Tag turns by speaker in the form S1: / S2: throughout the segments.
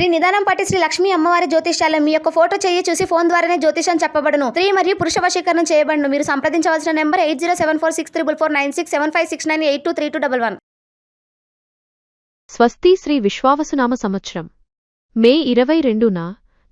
S1: శ్రీ నిదానం పాటి శ్రీ లక్ష్మీ అమ్మవారి జ్యోతిష్యాలయం మీ యొక్క ఫోటో చేయి చూసి ఫోన్ ద్వారానే జ్యోతిషం చెప్పబడను. స్త్రీ మరియు పురుష వశీకరణం చేయబడను. మీరు సంప్రదించవలసిన number eight zero seven four six triple four nine six seven five six nine eight two three two double one.
S2: స్వస్తి శ్రీ విశ్వావసునామ సంవత్సరం. మే ఇరవై రెండున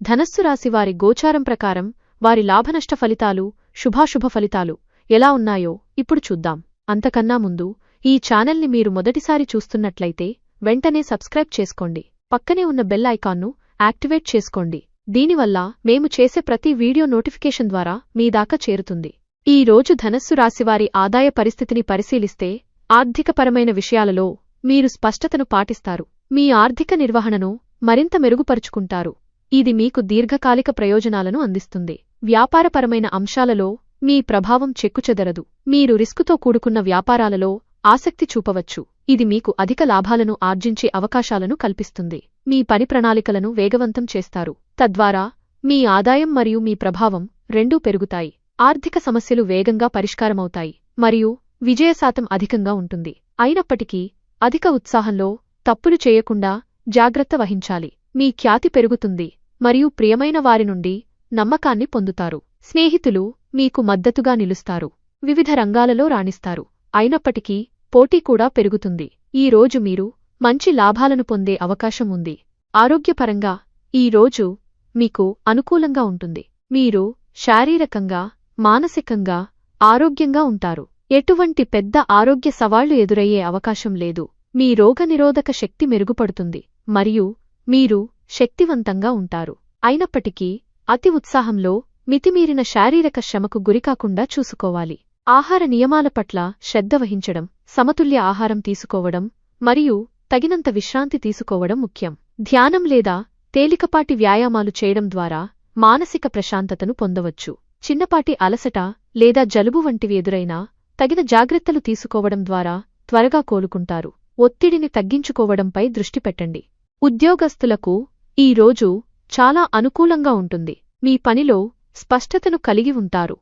S2: ధనస్సు రాశివారి గోచారం ప్రకారం వారి లాభనష్ట ఫలితాలు శుభాశుభ ఫలితాలు ఎలా ఉన్నాయో ఇప్పుడు చూద్దాం. అంతకన్నా ముందు ఈ ఛానల్ని మీరు మొదటిసారి చూస్తున్నట్లయితే వెంటనే సబ్స్క్రైబ్ చేసుకోండి. పక్కనే ఉన్న బెల్ ఐకాన్ను యాక్టివేట్ చేసుకోండి. దీనివల్ల మేము చేసే ప్రతి వీడియో నోటిఫికేషన్ ద్వారా మీ దాకా చేరుతుంది. ఈ రోజు ధనస్సు రాశివారి ఆదాయ పరిస్థితిని పరిశీలిస్తే ఆర్థికపరమైన విషయాలలో మీరు స్పష్టతను పాటిస్తారు. మీ ఆర్థిక నిర్వహణను మరింత మెరుగుపరుచుకుంటారు. ఇది మీకు దీర్ఘకాలిక ప్రయోజనాలను అందిస్తుంది. వ్యాపారపరమైన అంశాలలో మీ ప్రభావం చెక్కుచెదరదు. మీరు రిస్కుతో కూడుకున్న వ్యాపారాలలో ఆసక్తి చూపవచ్చు. ఇది మీకు అధిక లాభాలను ఆర్జించే అవకాశాలను కల్పిస్తుంది. మీ పని ప్రణాళికలను వేగవంతం చేస్తారు. తద్వారా మీ ఆదాయం మరియు మీ ప్రభావం రెండూ పెరుగుతాయి. ఆర్థిక సమస్యలు వేగంగా పరిష్కారమవుతాయి మరియు విజయశాతం అధికంగా ఉంటుంది. అయినప్పటికీ అధిక ఉత్సాహంలో తప్పులు చేయకుండా జాగ్రత్త వహించాలి. మీ ఖ్యాతి పెరుగుతుంది మరియు ప్రియమైన వారి నుండి నమ్మకాన్ని పొందుతారు. స్నేహితులు మీకు మద్దతుగా నిలుస్తారు. వివిధ రంగాలలో రాణిస్తారు. అయినప్పటికీ పోటీ కూడా పెరుగుతుంది. ఈ రోజు మీరు మంచి లాభాలను పొందే అవకాశం ఉంది. ఆరోగ్యపరంగా ఈ రోజు మీకు అనుకూలంగా ఉంటుంది. మీరు శారీరకంగా మానసికంగా ఆరోగ్యంగా ఉంటారు. ఎటువంటి పెద్ద ఆరోగ్య సవాళ్ళు ఎదురయ్యే అవకాశం లేదు. మీ రోగనిరోధక శక్తి మెరుగుపడుతుంది. మరియు మీరు శక్తివంతంగా ఉంటారు. అయినప్పటికీ అతి ఉత్సాహంలో మితిమీరిన శారీరక శ్రమకు గురికాకుండా చూసుకోవాలి. ఆహార నియమాల పట్ల శ్రద్ధ వహించడం సమతుల్య ఆహారం తీసుకోవడం మరియు తగినంత విశ్రాంతి తీసుకోవడం ముఖ్యం. ధ్యానం లేదా తేలికపాటి వ్యాయామాలు చేయడం ద్వారా మానసిక ప్రశాంతతను పొందవచ్చు. చిన్నపాటి అలసట లేదా జలుబు వంటివి ఎదురైనా తగిన జాగ్రత్తలు తీసుకోవడం ద్వారా త్వరగా కోలుకుంటారు. ఒత్తిడిని తగ్గించుకోవడంపై దృష్టి పెట్టండి. ఉద్యోగస్తులకు ఈ రోజు చాలా అనుకూలంగా ఉంటుంది. మీ పనిలో స్పష్టతను కలిగి ఉంటారు.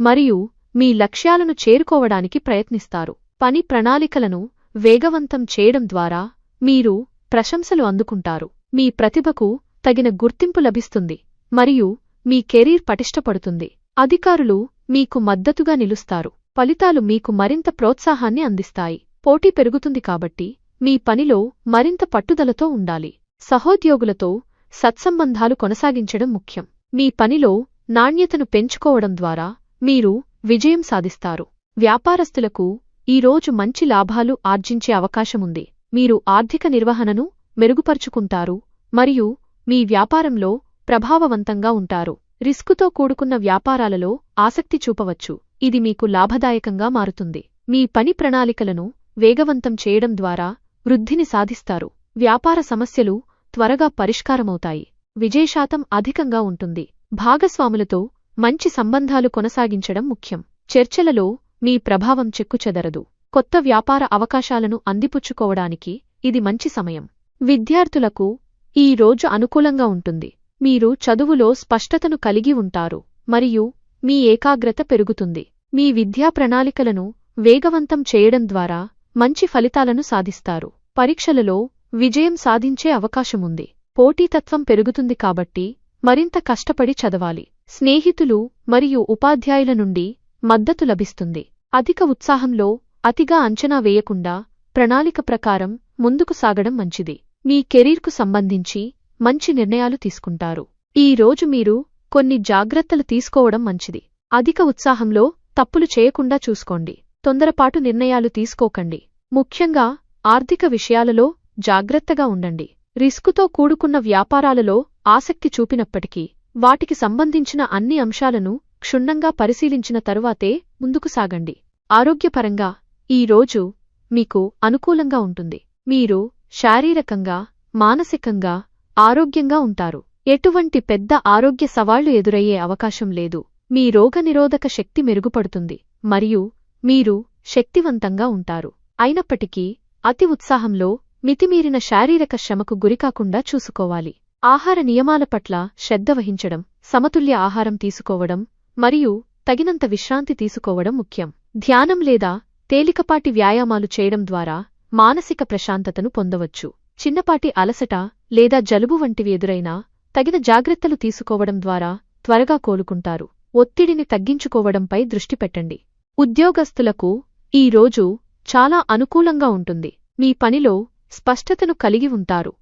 S2: మరియు మీ లక్ష్యాలను చేరుకోవడానికి ప్రయత్నిస్తారు. పని ప్రణాళికలను వేగవంతం చేయడం ద్వారా మీరు ప్రశంసలు అందుకుంటారు. మీ ప్రతిభకు తగిన గుర్తింపు లభిస్తుంది మరియు మీ కెరీర్ పటిష్టపడుతుంది. అధికారులు మీకు మద్దతుగా నిలుస్తారు. ఫలితాలు మీకు మరింత ప్రోత్సాహాన్ని అందిస్తాయి. పోటీ పెరుగుతుంది కాబట్టి మీ పనిలో మరింత పట్టుదలతో ఉండాలి. సహోద్యోగులతో సత్సంబంధాలు కొనసాగించడం ముఖ్యం. మీ పనిలో నాణ్యతను పెంచుకోవడం ద్వారా మీరు విజయం సాధిస్తారు. వ్యాపారస్తులకు ఈ రోజు మంచి లాభాలు ఆర్జించే అవకాశముంది. మీరు ఆర్థిక నిర్వహణను మెరుగుపరుచుకుంటారు మరియు మీ వ్యాపారంలో ప్రభావవంతంగా ఉంటారు. రిస్కుతో కూడుకున్న వ్యాపారాలలో ఆసక్తి చూపవచ్చు. ఇది మీకు లాభదాయకంగా మారుతుంది. మీ పని ప్రణాళికలను వేగవంతం చేయడం ద్వారా వృద్ధిని సాధిస్తారు. వ్యాపార సమస్యలు త్వరగా పరిష్కారమవుతాయి. విజయశాతం అధికంగా ఉంటుంది. భాగస్వాములతో మంచి సంబంధాలు కొనసాగించడం ముఖ్యం. చర్చలలో మీ ప్రభావం చెక్కుచెదరదు. కొత్త వ్యాపార అవకాశాలను అందిపుచ్చుకోవడానికి ఇది మంచి సమయం. విద్యార్థులకు ఈ రోజు అనుకూలంగా ఉంటుంది. మీరు చదువులో స్పష్టతను కలిగి ఉంటారు. మరియు మీ ఏకాగ్రత పెరుగుతుంది. మీ విద్యా ప్రణాళికలను వేగవంతం చేయడం ద్వారా మంచి ఫలితాలను సాధిస్తారు. పరీక్షలలో విజయం సాధించే అవకాశముంది. పోటీతత్వం పెరుగుతుంది కాబట్టి మరింత కష్టపడి చదవాలి. స్నేహితులు మరియు ఉపాధ్యాయుల నుండి మద్దతు లభిస్తుంది. అధిక ఉత్సాహంలో అతిగా అంచనా వేయకుండా ప్రణాళిక ప్రకారం ముందుకు సాగడం మంచిది. మీ కెరీర్కు సంబంధించి మంచి నిర్ణయాలు తీసుకుంటారు. ఈ రోజు మీరు కొన్ని జాగ్రత్తలు తీసుకోవడం మంచిది. అధిక ఉత్సాహంలో తప్పులు చేయకుండా చూసుకోండి. తొందరపాటు నిర్ణయాలు తీసుకోకండి. ముఖ్యంగా ఆర్థిక విషయాలలో జాగ్రత్తగా ఉండండి. రిస్కుతో కూడుకున్న వ్యాపారాలలో ఆసక్తి చూపినప్పటికీ వాటికి సంబంధించిన అన్ని అంశాలను క్షుణ్ణంగా పరిశీలించిన తరువాతే ముందుకు సాగండి. ఆరోగ్యపరంగా ఈ రోజు మీకు అనుకూలంగా ఉంటుంది. మీరు శారీరకంగా మానసికంగా ఆరోగ్యంగా ఉంటారు. ఎటువంటి పెద్ద ఆరోగ్య సవాళ్ళు ఎదురయ్యే అవకాశం లేదు. మీ రోగనిరోధక శక్తి మెరుగుపడుతుంది. మరియు మీరు శక్తివంతంగా ఉంటారు. అయినప్పటికీ అతి ఉత్సాహంలో మితిమీరిన శారీరక శ్రమకు గురికాకుండా చూసుకోవాలి. ఆహార నియమాల పట్ల శ్రద్ధ వహించడం సమతుల్య ఆహారం తీసుకోవడం మరియు తగినంత విశ్రాంతి తీసుకోవడం ముఖ్యం. ధ్యానం లేదా తేలికపాటి వ్యాయామాలు చేయడం ద్వారా మానసిక ప్రశాంతతను పొందవచ్చు. చిన్నపాటి అలసట లేదా జలుబు వంటివి ఎదురైనా తగిన జాగ్రత్తలు తీసుకోవడం ద్వారా త్వరగా కోలుకుంటారు. ఒత్తిడిని తగ్గించుకోవడంపై దృష్టి పెట్టండి. ఉద్యోగస్తులకు ఈ రోజు చాలా అనుకూలంగా ఉంటుంది. మీ పనిలో స్పష్టతను కలిగి ఉంటారు.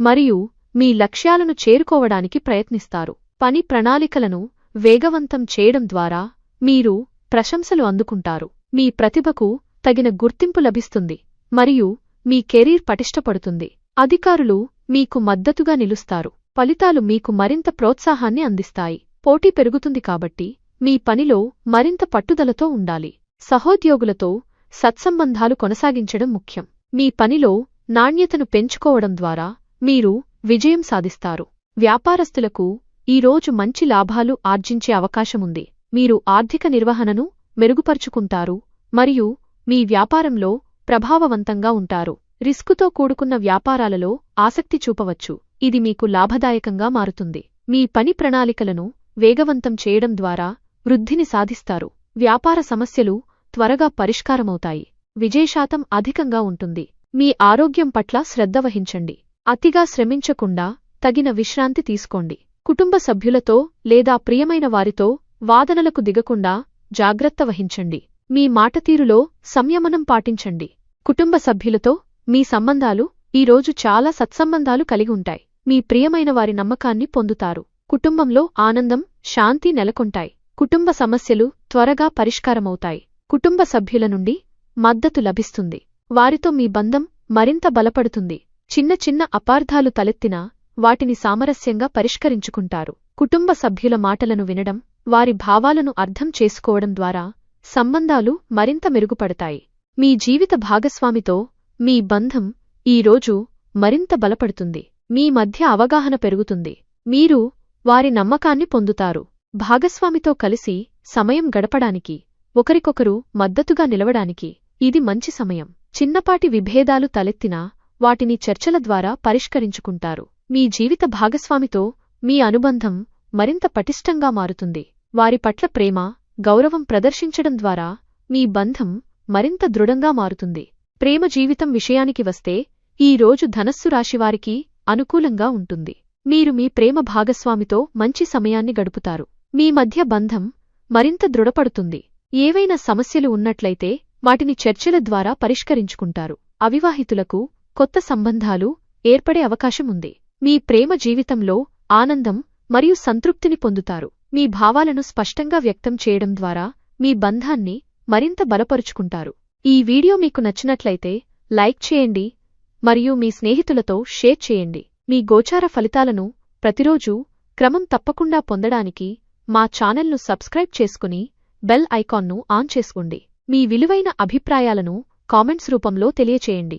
S2: మరియు మీ లక్ష్యాలను చేరుకోవడానికి ప్రయత్నిస్తారు. పని ప్రణాళికలను వేగవంతం చేయడం ద్వారా మీరు ప్రశంసలు అందుకుంటారు. మీ ప్రతిభకు తగిన గుర్తింపు లభిస్తుంది మరియు మీ కెరీర్ పటిష్టపడుతుంది. అధికారులు మీకు మద్దతుగా నిలుస్తారు. ఫలితాలు మీకు మరింత ప్రోత్సాహాన్ని అందిస్తాయి. పోటీ పెరుగుతుంది కాబట్టి మీ పనిలో మరింత పట్టుదలతో ఉండాలి. సహోద్యోగులతో సత్సంబంధాలు కొనసాగించడం ముఖ్యం. మీ పనిలో నాణ్యతను పెంచుకోవడం ద్వారా మీరు విజయం సాధిస్తారు. వ్యాపారస్తులకు ఈ రోజు మంచి లాభాలు ఆర్జించే అవకాశముంది. మీరు ఆర్థిక నిర్వహణను మెరుగుపరుచుకుంటారు మరియు మీ వ్యాపారంలో ప్రభావవంతంగా ఉంటారు. రిస్కుతో కూడుకున్న వ్యాపారాలలో ఆసక్తి చూపవచ్చు. ఇది మీకు లాభదాయకంగా మారుతుంది. మీ పని ప్రణాళికలను వేగవంతం చేయడం ద్వారా వృద్ధిని సాధిస్తారు. వ్యాపార సమస్యలు త్వరగా పరిష్కారమవుతాయి. విజయశాతం అధికంగా ఉంటుంది. మీ ఆరోగ్యం పట్ల శ్రద్ధ వహించండి. అతిగా శ్రమించకుండా తగిన విశ్రాంతి తీసుకోండి. కుటుంబ సభ్యులతో లేదా ప్రియమైన వారితో వాదనలకు దిగకుండా జాగ్రత్త వహించండి. మీ మాటతీరులో సంయమనం పాటించండి. కుటుంబ సభ్యులతో మీ సంబంధాలు ఈరోజు చాలా సత్సంబంధాలు కలిగి ఉంటాయి. మీ ప్రియమైన వారి నమ్మకాన్ని పొందుతారు. కుటుంబంలో ఆనందం శాంతి నెలకొంటాయి. కుటుంబ సమస్యలు త్వరగా పరిష్కారమవుతాయి. కుటుంబ సభ్యుల నుండి మద్దతు లభిస్తుంది. వారితో మీ బంధం మరింత బలపడుతుంది. చిన్న చిన్న అపార్థాలు తలెత్తినా వాటిని సామరస్యంగా పరిష్కరించుకుంటారు. కుటుంబ సభ్యుల మాటలను వినడం వారి భావాలను అర్థం చేసుకోవడం ద్వారా సంబంధాలు మరింత మెరుగుపడతాయి. మీ జీవిత భాగస్వామితో మీ బంధం ఈ రోజు మరింత బలపడుతుంది. మీ మధ్య అవగాహన పెరుగుతుంది. మీరు వారి నమ్మకాన్ని పొందుతారు. భాగస్వామితో కలిసి సమయం గడపడానికి ఒకరికొకరు మద్దతుగా నిలవడానికి ఇది మంచి సమయం. చిన్నపాటి విభేదాలు తలెత్తినా వాటిని చర్చల ద్వారా పరిష్కరించుకుంటారు. మీ జీవిత భాగస్వామితో మీ అనుబంధం మరింత పటిష్టంగా మారుతుంది. వారి పట్ల ప్రేమ గౌరవం ప్రదర్శించడం ద్వారా మీ బంధం మరింత దృఢంగా మారుతుంది. ప్రేమ జీవితం విషయానికి వస్తే ఈ రోజు ధనస్సు రాశివారికి అనుకూలంగా ఉంటుంది. మీరు మీ ప్రేమ భాగస్వామితో మంచి సమయాన్ని గడుపుతారు. మీ మధ్య బంధం మరింత దృఢపడుతుంది. ఏవైనా సమస్యలు ఉన్నట్లయితే వాటిని చర్చల ద్వారా పరిష్కరించుకుంటారు. అవివాహితులకు కొత్త సంబంధాలు ఏర్పడే అవకాశం ఉంది మీ ప్రేమ జీవితంలో ఆనందం మరియు సంతృప్తిని పొందుతారు. మీ భావాలను స్పష్టంగా వ్యక్తం చేయడం ద్వారా మీ బంధాన్ని మరింత బలపరుచుకుంటారు. ఈ వీడియో మీకు నచ్చినట్లయితే లైక్ చేయండి మరియు మీ స్నేహితులతో షేర్ చేయండి. మీ గోచార ఫలితాలను ప్రతిరోజూ క్రమం తప్పకుండా పొందడానికి మా ఛానల్ను సబ్స్క్రైబ్ చేసుకుని బెల్ ఐకాన్ను ఆన్ చేసుకోండి. మీ విలువైన అభిప్రాయాలను కామెంట్స్ రూపంలో తెలియచేయండి.